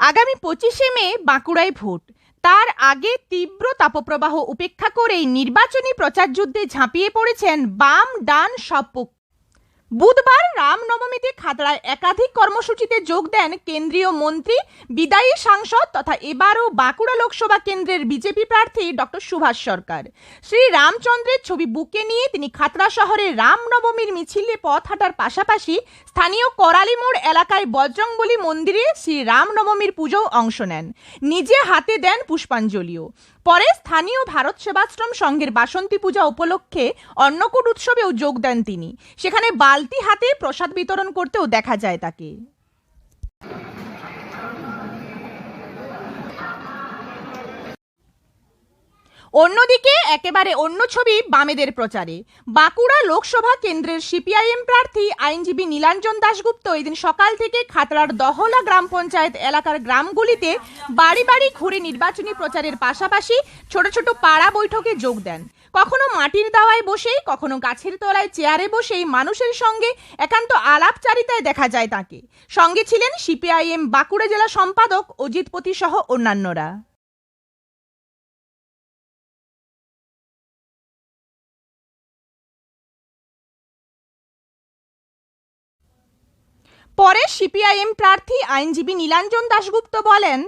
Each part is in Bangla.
আগামী পঁচিশে মে বাঁকুড়ায় ভোট। তার আগে তীব্র তাপপ্রবাহ উপেক্ষা করেই নির্বাচনী প্রচারযুদ্ধে ঝাঁপিয়ে পড়েছেন বাম ডান সব পক্ষ। বুধবার রামনবমীতে খাতড়ায় একাধিক কর্মসূচিতে যোগ দেন কেন্দ্রীয় মন্ত্রী, বিদায়ী সাংসদ তথা এবারও বাঁকুড়া লোকসভা কেন্দ্রের বিজেপি প্রার্থী ডক্টর সুভাষ সরকার। শ্রী রামচন্দ্রের ছবি বুকে নিয়ে তিনি খাতড়া শহরে রামনবমীর মিছিলে পথ হাঁটার পাশাপাশি স্থানীয় করালি মোড় এলাকায় বজরংবলী মন্দিরে শ্রী রামনবমীর পুজো অংশ নেন। নিজে হাতে দেন পুষ্পাঞ্জলিও। পরে স্থানীয় ভারত সেবাশ্রম সংঘের বাসন্তী পূজা উপলক্ষে অন্নকূট উৎসবেও যোগ দেন তিনি। সেখানে বালতি হাতে প্রসাদ বিতরণ করতেও দেখা যায় তাকে। অন্যদিকে, একেবারে অন্য ছবি বামেদের প্রচারে। বাঁকুড়া লোকসভা কেন্দ্রের সিপিআইএম প্রার্থী আইনজীবী নীলাঞ্জন দাশগুপ্ত এদিন সকাল থেকে খাতড়ার দহলা গ্রাম পঞ্চায়েত এলাকার গ্রামগুলিতে বাড়ি বাড়ি ঘুরে নির্বাচনী প্রচারের পাশাপাশি ছোট ছোট পাড়া বৈঠকে যোগ দেন। কখনো মাটির দাওয়ায় বসেই, কখনো গাছের তলায় চেয়ারে বসেই মানুষের সঙ্গে একান্ত আলাপচারিতায় দেখা যায় তাকে। সঙ্গে ছিলেন সিপিআইএম বাঁকুড়া জেলা সম্পাদক অজিতপতি সহ অন্যান্যরা। পরে সিপিআইএম প্রার্থী আইনজীবী নীলাঞ্জন দাশগুপ্ত বলেন,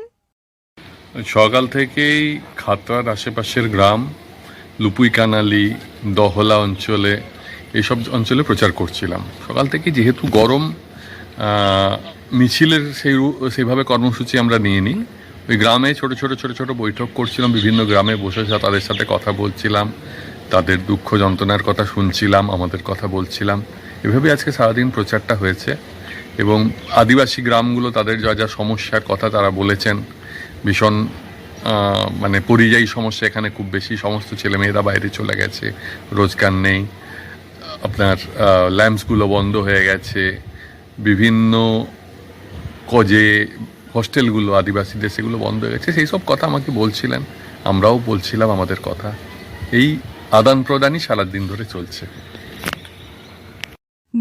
সকাল থেকেই খাতড়ার আশেপাশের গ্রাম লুপুইকানালি দহলা অঞ্চলে এইসব অঞ্চলে প্রচার করছিলাম। সকাল থেকে যেহেতু গরম মিছিলের সেই সেইভাবে কর্মসূচি আমরা নিয়ে নিই ওই গ্রামে ছোট ছোট ছোট ছোট বৈঠক করছিলাম, বিভিন্ন গ্রামে বসে তাদের সাথে কথা বলছিলাম, তাদের দুঃখ যন্ত্রণার কথা শুনছিলাম, আমাদের কথা বলছিলাম। এভাবে আজকে সারাদিন প্রচারটা হয়েছে। এবং আদিবাসী গ্রামগুলো তাদের যা যা সমস্যার কথা তারা বলেছেন, ভীষণ মানে পরিযায়ী সমস্যা এখানে খুব বেশি। সমস্ত ছেলেমেয়েরা বাইরে চলে গেছে, রোজগার নেই, আপনার ল্যাম্পসগুলো বন্ধ হয়ে গেছে। বিভিন্ন কজে হোস্টেলগুলো, আদিবাসীদের সেগুলো বন্ধ হয়ে গেছে। সেই সব কথা আমাকে বলছিলেন, আমরাও বলছিলাম আমাদের কথা। এই আদান প্রদানই সারাদিন ধরে চলছে।